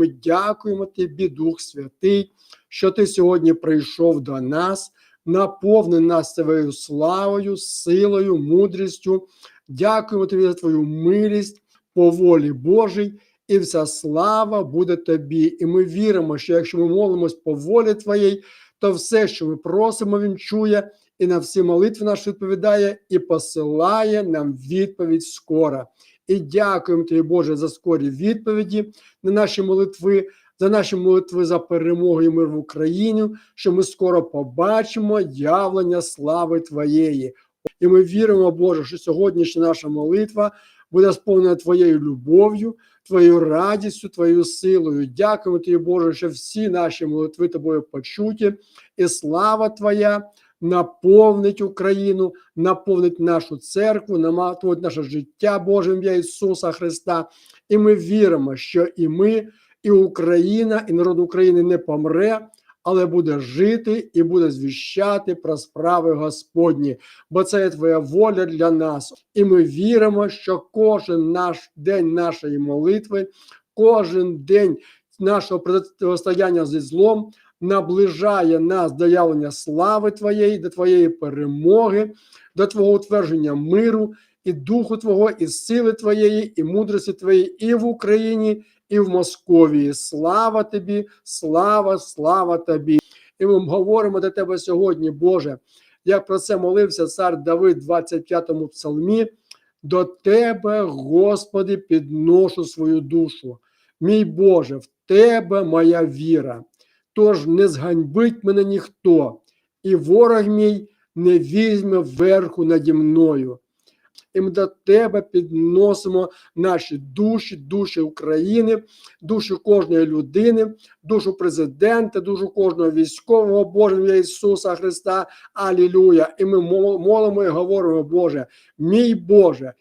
Ми дякуємо тобі, Дух Святий, що ти сьогодні прийшов до нас, наповни нас своєю славою, силою, мудрістю. Дякуємо тобі за твою милість по волі Божій, і вся слава буде тобі. І ми віримо, що якщо ми молимось по волі Твоїй, то все, що ми просимо, Він чує, і на всі молитви наші відповідає, і посилає нам відповідь скоро. І дякуємо тобі, Боже, за скорі відповіді на наші молитви, за наші молитви за перемогу і мир в Україні, що ми скоро побачимо явлення слави Твоєї. І ми віримо, Боже, що сьогоднішня наша молитва буде сповнена Твоєю любов'ю, Твоєю радістю, Твоєю силою. Дякуємо Тобі, Боже, що всі наші молитви Тобою почуті, і слава Твоя наповнить Україну, наповнить нашу церкву, наповнить наше життя Боже ім'я Ісуса Христа. І ми віримо, що і ми, і Україна, і народ України не помре, але буде жити і буде звіщати про справи Господні, бо це є Твоя воля для нас. І ми віримо, що кожен наш день нашої молитви, кожен день нашого протистояння зі злом наближає нас до явлення слави Твоєї, до Твоєї перемоги, до Твого утвердження миру і духу Твого, і сили Твоєї, і мудрості Твоєї, і в Україні, і в Московії. Слава Тобі, слава, слава Тобі. І ми говоримо до Тебе сьогодні, Боже, як про це молився цар Давид в 25-му псалмі. До Тебе, Господи, підношу свою душу. Мій Боже, в Тебе моя віра. Тож не зганьбить мене ніхто, і ворог мій не візьме верху наді мною. І ми до тебе підносимо наші душі, душі України, душу кожної людини, душу президента, душу кожного військового ім'я Ісуса Христа. Алілюя! І ми молимо і говоримо, Боже, мій Боже.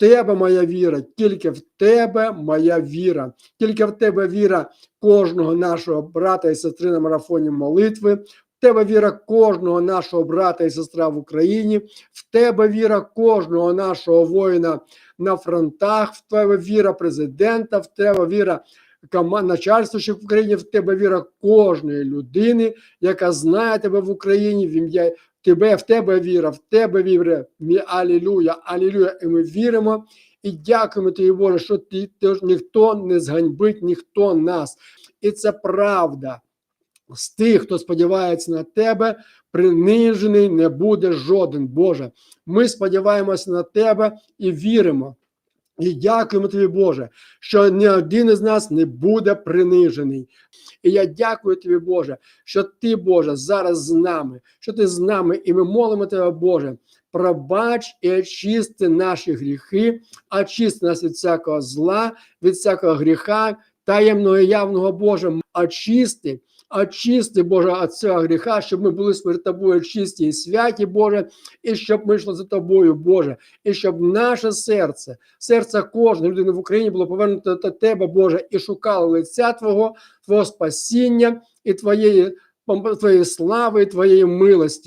Тебе моя віра, тільки в тебе моя віра, тільки в тебе віра кожного нашого брата і сестри на марафоні молитви. В тебе віра кожного нашого брата і сестра в Україні, в тебе віра кожного нашого воїна на фронтах, в тебе віра президента, в тебе віра начальства в Україні, в тебе віра кожної людини, яка знає тебе в Україні в ім'я тебе, в тебе віра, в тебе віра. Алілюя, алілюя. І ми віримо і дякуємо тобі, Боже, що ти, ти ніхто не зганьбить, ніхто нас. І це правда. З тих, хто сподівається на тебе, принижений не буде жоден, Боже. Ми сподіваємося на тебе і віримо. І дякуємо тобі, Боже, що ні один із нас не буде принижений. І я дякую тобі, Боже, що ти, Боже, зараз з нами, що ти з нами, і ми молимо тебе, Боже, пробач і очисти наші гріхи, очисти нас від всякого зла, від всякого гріха, таємного і явного Боже, очисти очисти, Боже, від цього гріха, щоб ми були перед тобою чисті і святі, Боже, і щоб ми йшли за тобою, Боже, і щоб наше серце, серце кожної людини в Україні було повернуто до Тебе, Боже, і шукало лиця Твого, Твого спасіння і Твоєї, Твоєї слави, і Твоєї милості.